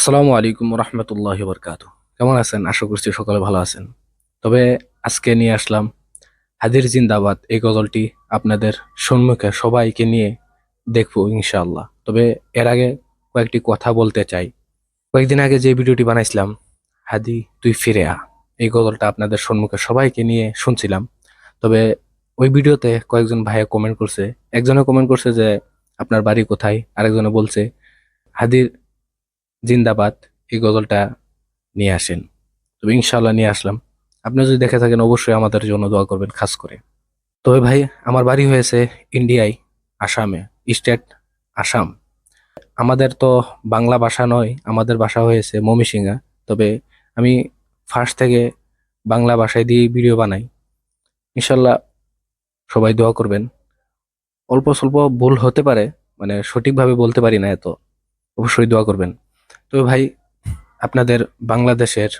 আসসালামু আলাইকুম রহমতুল্লাহ বরকাত কেমন আছেন? আশা করছি সকলে ভালো আছেন। তবে আজকে নিয়ে আসলাম হাদির জিন্দাবাদ, এই গজলটি আপনাদের সম্মুখে সবাইকে নিয়ে দেখব ইনশাআল্লাহ। তবে এর আগে কয়েকটি কথা বলতে চাই। কয়েকদিন আগে যে ভিডিওটি বানাইছিলাম, হাদি তুই ফিরে আ, এই গজলটা আপনাদের সম্মুখে সবাইকে নিয়ে শুনছিলাম। তবে ওই ভিডিওতে কয়েকজন ভাইয়া কমেন্ট করছে। একজনে কমেন্ট করছে যে, আপনার বাড়ি কোথায়? আরেকজনে বলছে, হাদির জিন্দাবাদ, এই গজলটা নিয়ে আসেন। তবে ইনশাল্লাহ নিয়ে আসলাম। আপনি যদি দেখে থাকেন, অবশ্যই আমাদের জন্য দোয়া করবেন খাস করে। তবে ভাই, আমার বাড়ি হয়েছে ইন্ডিয়ায়, আসামে স্টেট আসাম। আমাদের তো বাংলা ভাষা নয়, আমাদের ভাষা হয়েছে মমিসিংহা তবে আমি ফার্স্ট থেকে বাংলা ভাষায় দিয়ে ভিডিও বানাই। ইনশাল্লাহ সবাই দোয়া করবেন। অল্প স্বল্প ভুল হতে পারে মানে সঠিকভাবে বলতে পারি না এত। অবশ্যই দোয়া করবেন। তো ভাই, আপনাদের বাংলাদেশের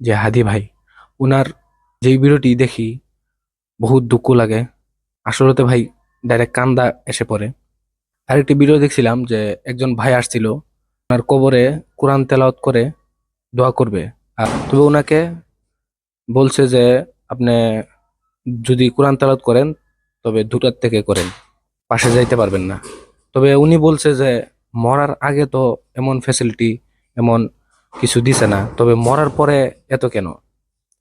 যে হাদি ভাই, উনার যেই ভিডিওটি দেখি, বহুত দুঃখ লাগে। আসলে ভাই ডাইরেক্ট কান্দা এসে পড়ে। আরেকটি ভিডিও দেখছিলাম যে একজন ভাই আসছিল ওনার কবরে কোরআন তেলাওয়াত করে দোয়া করবে। আর তবে ওনাকে বলছে যে, আপনি যদি কোরআন তেলাওয়াত করেন, তবে দুটার থেকে করেন। পাশে যাইতে পারবেন না। তবে উনি বলছে যে মরার আগে তো এমন ফ্যাসিলিটি এমন কিছু দিছে না। তবে মরার পরে এত কেন?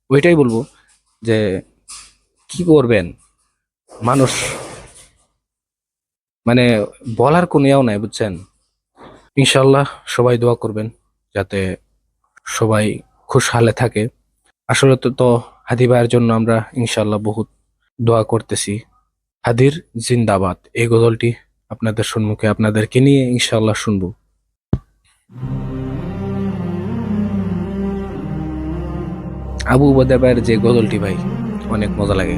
ওইটাই বলব যে কি করবেন? মানুষ মানে বলার কোনো ইয়াও নাই, বুঝছেন? ইনশাল্লাহ সবাই দোয়া করবেন যাতে সবাই খুশহালে থাকে। আসলে তো তো হাদি ভাইয়ের জন্য আমরা ইনশাল্লাহ বহুত দোয়া করতেছি। হাদির জিন্দাবাদ। এই গজলটি আপনাদের সম্মুখে আপনাদেরকে নিয়ে ইনশাল্লাহ শুনব। আবু ভাইয়ের যে গজলটি ভাই অনেক মজা লাগে।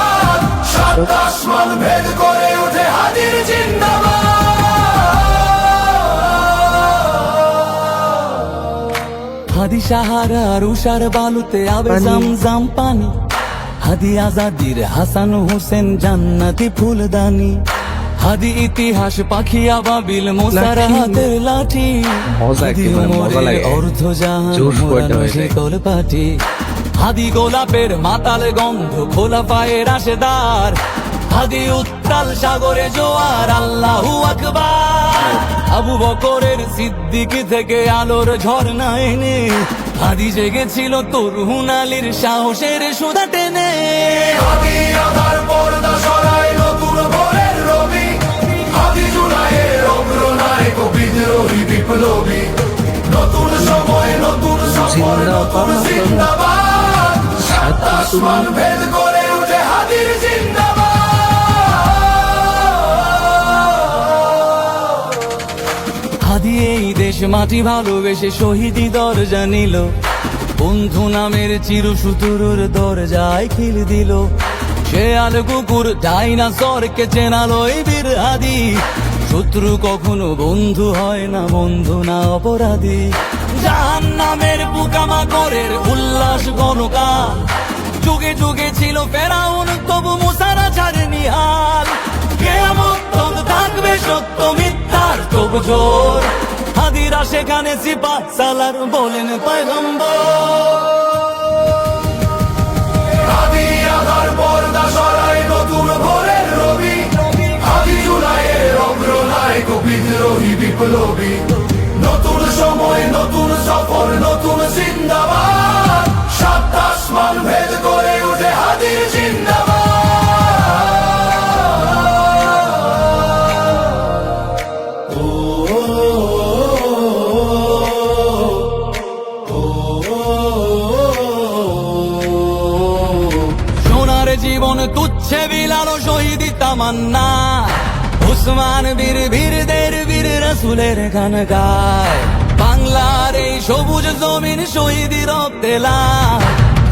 সাত আসমান ভেদ করে ওঠে হাদির জিন্দাবাদ হাদি সাহারার উষার বালুতে আবে জাম পানি হাদি আজাদির হাসান হোসেন জান্নাতি ফুলদানি হাদি ইতিহাস পাখি আবাবিল মোসার। হাতের লাঠি হাদি। অর্ধ জাহান যায়। শীতল পাটি হাদি গোলাপের মাতাল গন্ধ খোলা পায়ের আশেদার। হাদি উত্তাল সাগরে জোয়ার আল্লাহু আকবার। আবু বকরের সিদ্দিকি থেকে আলোর ঝর্ণা এনে হাদি জেগেছিল তরুণ আলীর সাহসের সুদা টেনে। হাদি আদার পর্দা সরায় নতুন ভোরের রবি। হাদি জুলাইয়ের অগ্রনায়ক বিদ্রোহী বিপ্লবী। নতুন সময় নতুন সফর নতুন জিন্দাবাদ। সাত আসমান ভেদ করে উঠে হাদির জিন্দাবাদ। হাদি এই দেশ, মাটি ভালোবেসে শহীদি দরজা নিল। বন্ধু নামের চির সুতুরুর দরজায় খিল দিল। সে আর কুকুর, ডাইনাসরকে চেনালো বীর হাদি। শত্রু কখনো বন্ধু হয় না, বন্ধু না অপরাধী। জাহান নামের পোকামাকড়ের উল্লাস গণকাল যুগে যুগে ছিল ফেরাউন, তবু মুসারা ছাড়েনি হাল। কেয়ামত তক থাকবে সত্য মিথ্যার তবু জোর। হাদিরা সেখানে সিপা সালার বলেন পয়গম্বর। ও জীবন তুচ্ছে বিলালো শহীদ তামান্না। উসমান বীর বীরদের বীর রসুলের গান গায়। বাংলার এই সবুজ জমিন শহীদি রক্তে লাল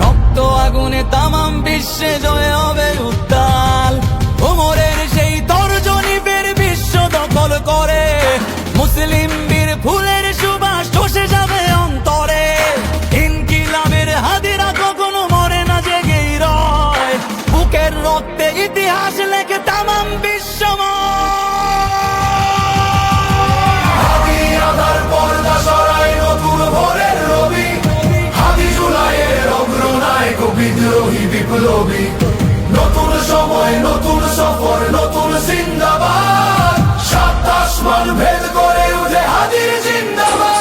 রক্ত আগুনে তামাম বিশ্বে জয় হবে উত্তাল। ওমরের সেই তর্জনী ফের বিশ্ব দখল করে। বিপ্লবী নতুন সময়, নতুন সফর, নতুন জিন্দাবাদ। সাত আসমান ভেদ করে উঠে হাদির জিন্দাবাদ।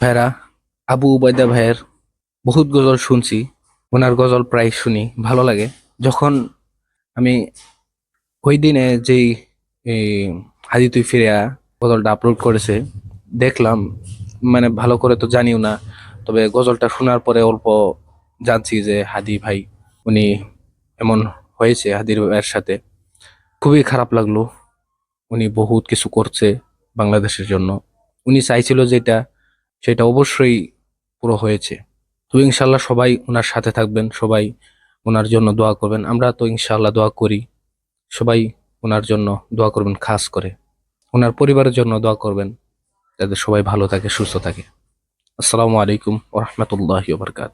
ভাইরা আবু উবায়দা ভাইয়ের বহুত গজল শুনছি, ওনার গজল প্রায় শুনি, ভালো লাগে। যখন আমি ওই দিনে যেই হাজি তুই ফিরিয়া গজলটা আপলোড করেছে। দেখলাম মানে ভালো করে তো জানিও না, তবে গজলটা শোনার পরে অল্প জানছি যে হাদি ভাই, উনি এমন হয়েছে হাদির ভাইয়ের সাথে। খুবই খারাপ লাগল। উনি বহুত কিছু করছে বাংলাদেশের জন্য। উনি চাইছিল যেটা, সেটা অবশ্যই পুরো হয়েছে। তো ইনশাল্লাহ সবাই ওনার সাথে থাকবেন, সবাই ওনার জন্য দোয়া করবেন। আমরা তো ইনশাল্লাহ দোয়া করি। সবাই ওনার জন্য দোয়া করবেন খাস করে। ওনার পরিবারের জন্য দোয়া করবেন যাতে সবাই ভালো থাকে, সুস্থ থাকে। আসসালামু আলাইকুম ওরহমতুল্লাহ বারকাত